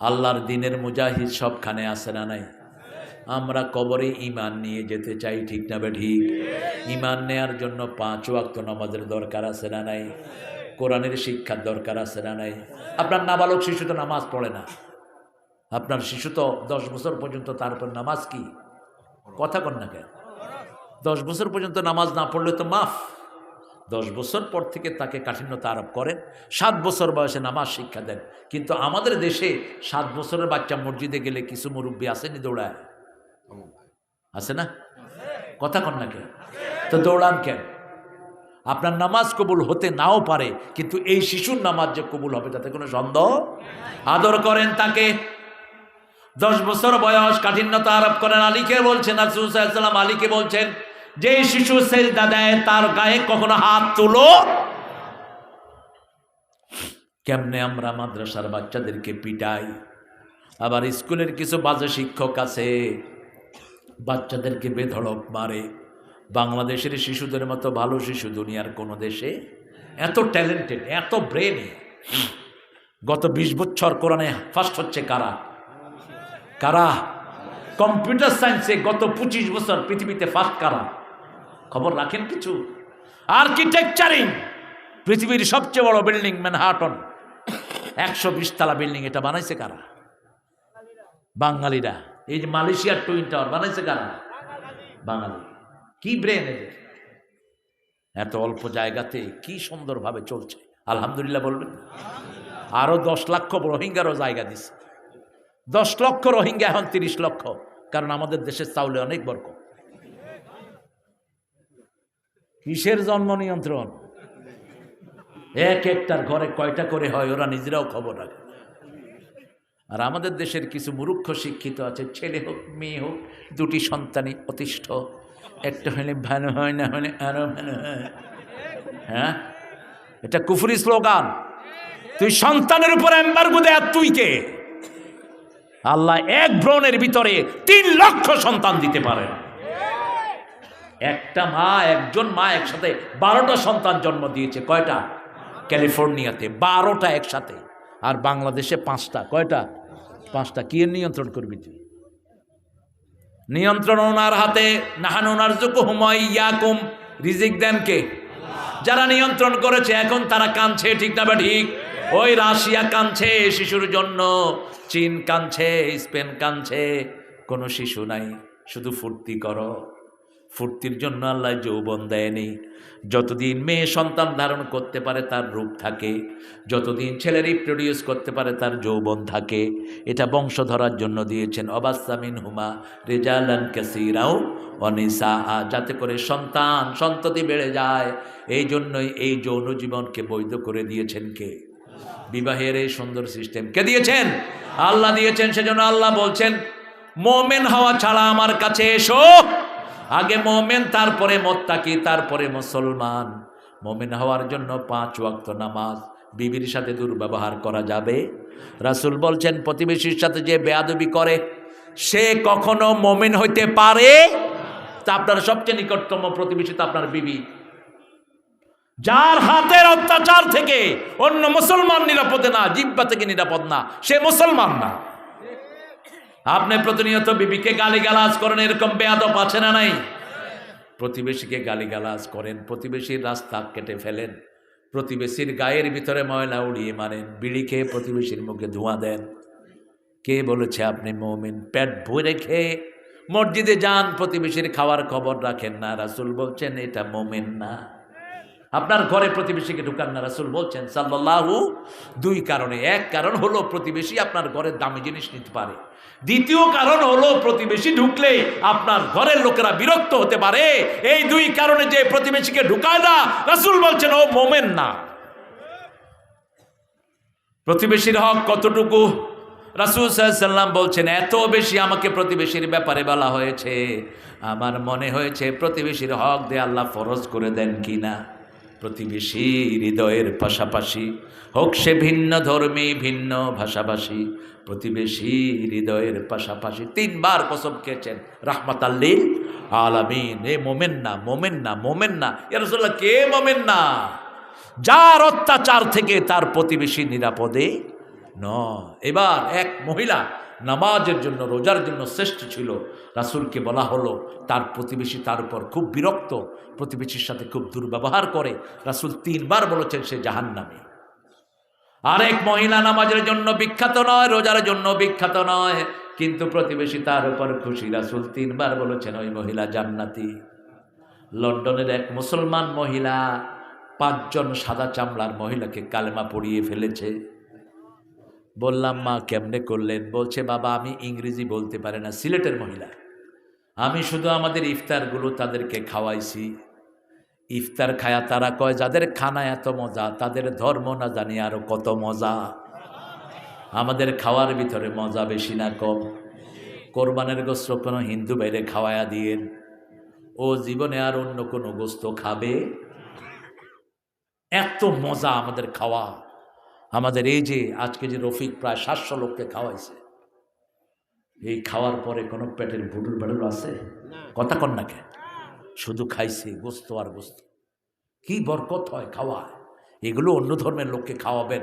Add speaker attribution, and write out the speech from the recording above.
Speaker 1: আল্লাহর দিনের মুজাহিদ সবখানে আসে না নাই? আমরা কবরে ইমান নিয়ে যেতে চাই, ঠিক না ঠিক? ইমান নেয়ার জন্য পাঁচ ওয়াক্ত নামাজের দরকার আছে না নাই? কোরআনের শিক্ষার দরকার আছে না নাই? আপনার নাবালক শিশু তো নামাজ পড়ে না। আপনার শিশু তো দশ বছর পর্যন্ত তার উপর নামাজ কি? কথা কন না কেন? দশ বছর পর্যন্ত নামাজ না পড়লে তো মাফ। দশ বছর পর থেকে তাকে কাঠিন্যতা আরোপ করেন, সাত বছর বয়সে নামাজ শিক্ষা দেন। কিন্তু আমাদের দেশে সাত বছরের বাচ্চা মসজিদে গেলে কিছু মুরব্বী আসেনি দৌড়ায়? আছে না? কথা কন না কেন? তো দৌড়ান কেন? আপনার নামাজ কবুল হতে নাও পারে, কিন্তু এই শিশুর নামাজ যে কবুল হবে তাতে কোনো সন্দেহ? আদর করেন তাকে। দশ বছর বয়স, কাঠিন্যতা আরোপ করেন। আলীকে বলছেন আলীকে বলছেন যে শিশু সেজদা দেয়, তার গায়ে কখনো হাত তুলো? কেমনে আমরা মাদ্রাসার বাচ্চাদেরকে পিটাই? আবার স্কুলের কিছু বাজে শিক্ষক আছে, বাচ্চাদেরকে বেধড়ক মারে। বাংলাদেশের শিশুদের মতো ভালো শিশু দুনিয়ার কোনো দেশে এত ট্যালেন্টেড এত ব্রেনে গত বিশ বছর কোরআনে ফার্স্ট হচ্ছে কারা? কারা? কম্পিউটার সায়েন্সে গত পঁচিশ বছর পৃথিবীতে ফার্স্ট কারা? খবর রাখেন কিছু? আর্কিটেকচারিং পৃথিবীর সবচেয়ে বড় বিল্ডিং ম্যানহাটন একশো বিশতলা বিল্ডিং এটা বানাইছে কারা? বাঙালিরা। এই যে মালয়েশিয়ার টুইন টাওয়ার বানাইছে কারা? বাঙালি। কি ব্রেন এদের? এত অল্প জায়গাতে কি সুন্দরভাবে চলছে? আলহামদুলিল্লাহ বলবেন আরও দশ লক্ষ রোহিঙ্গারও জায়গা দিছে। দশ লক্ষ রোহিঙ্গা, এখন তিরিশ লক্ষ। কারণ আমাদের দেশের চাউলে অনেক বরক কিসের জন্ম নিয়ন্ত্রণ? এক একটার ঘরে কয়টা করে হয়, ওরা নিজেরাও খবর রাখে। আর আমাদের দেশের কিছু মূর্খ শিক্ষিত আছে, ছেলে হোক, মেয়ে হোক, দুটি সন্তানই অতিষ্ঠ। একটা হলে ভালো হয়, না হলে আরও ভালো হয়। হ্যাঁ? এটা কুফুরি স্লোগান। তুই সন্তানের উপর এম্বার্গো আর তুই কে? আল্লাহ এক ব্রণের ভিতরে তিন লক্ষ সন্তান দিতে পারে একটা মা, একজন মা একসাথে বারোটা সন্তান জন্ম দিয়েছে। কয়টা? ক্যালিফোর্নিয়াতে, বারোটা একসাথে। আর বাংলাদেশে পাঁচটা। কয়টা? পাঁচটা। কি নিয়ন্ত্রণ করবি তুই? নিয়ন্ত্রণ ওনার হাতে। নাহান ওনার হুময় ইয়াকুম। রিজিক দেন কে? যারা নিয়ন্ত্রণ করেছে, এখন তারা কাঁদছে, ঠিক না বা ঠিক? ওই রাশিয়া কাঁদছে, শিশুর জন্য। চীন কাঁদছে, স্পেন কাঁদছে। কোনো শিশু নাই। শুধু ফুর্তি করো। ফুর্তির জন্য আল্লাহ যৌবন দেয়নি। যতদিন মেয়ে সন্তান ধারণ করতে পারে তার রূপ থাকে, যতদিন ছেলে রিপ্রোডিউস করতে পারে তার যৌবন থাকে, এটা বংশ ধরার জন্য দিয়েছেন। অবাসামিন হুমা রেজালান কাসিরাও অনিসা যাতে করে সন্তান সন্ততি বেড়ে যায়। এই জন্যই এই যৌন জীবনকে বৈধ করে দিয়েছেন কে? বিবাহের এই সুন্দর সিস্টেম কে দিয়েছেন? আল্লাহ দিয়েছেন, সেজন্য আল্লাহ বলছেন, মোমেন হওয়া ছাড়া আমার কাছে এসো। আগে মোমেন, তারপরে মোত্তাকি, তারপরে মুসলমান। মোমেন হওয়ার জন্য পাঁচ ওয়াক্ত নামাজ। বিবির সাথে দুর্ব্যবহার করা যাবে। রাসুল বলছেন, প্রতিবেশীর সাথে যে বেয়াদবি করে, সে কখনো মোমেন হইতে পারে? তা আপনার সবচেয়ে নিকটতম প্রতিবেশী তো আপনার বিবি। যার হাতের অত্যাচার থেকে অন্য মুসলমান নিরাপদে না, জিব্বা থেকে নিরাপদ না, সে মুসলমান না। আপনি প্রতিনিয়ত বিবিকে গালিগালাজ করেন, এরকম বেয়াদব আছে না নাই? প্রতিবেশীকে গালিগালাজ করেন, প্রতিবেশীর রাস্তা কেটে ফেলেন, প্রতিবেশীর গায়ের ভিতরে ময়লা উড়িয়ে মারেন, বিড়ি খেয়ে প্রতিবেশীর মুখে ধোঁয়া দেন। কে বলেছে আপনি মৌমিন? পেট ভরে খেয়ে মসজিদে যান, প্রতিবেশীর খাওয়ার খবর রাখেন না। রাসুল বলছেন, এটা মোমেন না। আপনার ঘরে প্রতিবেশীকে ঢুকান না, রাসুল বলছেন সাল্লাহু দুই কারণে। এক কারণ হলো প্রতিবেশী আপনার ঘরের দামি জিনিস নিতে পারে। দ্বিতীয় কারণ হলো প্রতিবেশী ঢুকলে আপনার ঘরের লোকেরা বিরক্ত হতে পারে। এই দুই কারণে যে প্রতিবেশীকে ঢুকায় না, রাসুল বলছেন, ও মোমেন না। প্রতিবেশীর হক কতটুকু? রাসুল সাল্লাম বলছেন, এত বেশি আমাকে প্রতিবেশীর ব্যাপারে বলা হয়েছে। আমার মনে হয়েছে প্রতিবেশীর হক দিয়ে আল্লাহ ফরজ করে দেন কি না প্রতিবেশী হৃদয়ের পাশাপাশি হোক সে ভিন্ন ধর্মী ভিন্ন ভাষাভাষী প্রতিবেশী হৃদয়ের পাশাপাশি তিনবার কসম খেয়েছেন রাহমাত আল্লিল আলামিন। এ মোমেন না মোমেন না মোমেন না। ইয়ারসোল্লাহ কে মোমেন না? যার অত্যাচার থেকে তার প্রতিবেশী নিরাপদে ন এবার এক মহিলা নামাজের জন্য, রোজার জন্য শ্রেষ্ঠ ছিল। রাসূলকে বলা হলো, তার প্রতিবেশী তার উপর খুব বিরক্ত, প্রতিবেশীর সাথে খুব দুর্ব্যবহার করে। রাসূল তিনবার বলেছেন, সে জাহান্নামী। আরেক মহিলা নামাজের জন্য বিখ্যাত নয়, রোজার জন্য বিখ্যাত নয়, কিন্তু প্রতিবেশী তার উপর খুশি। রাসুল তিনবার বলেছেন, ওই মহিলা জান্নাতি। লন্ডনের এক মুসলমান মহিলা পাঁচজন সাদা চামড়ার মহিলাকে কালেমা পড়িয়ে ফেলেছে। বললাম, মা, কেমনে করলেন? বলছে, বাবা, আমি ইংরেজি বলতে পারে না, সিলেটের মহিলা। আমি শুধু আমাদের ইফতারগুলো তাদেরকে খাওয়াইছি। ইফতার খায়া তারা কয়, যাদের খানা এত মজা, তাদের ধর্ম না জানি আরও কত মজা। আমাদের খাওয়ার ভিতরে মজা বেশি না কম। কোরবানের গোস্ত কোনো হিন্দু বাইরে খাওয়ায়া দিয়ে ও জীবনে আর অন্য কোনো গোস্ত খাবে? এত মজা আমাদের খাওয়া। আমাদের এই যে আজকে যে রফিক প্রায় সাতশো লোককে খাওয়াইছে এই খাওয়ার পরে কোনো পেটের ভুডুল বাডুল আছে? কথা কন নাকে শুধু খাইছে গোস্ত আর গোস্ত। কি বরকত হয় খাওয়া এগুলো অন্য ধর্মের লোককে খাওয়াবেন।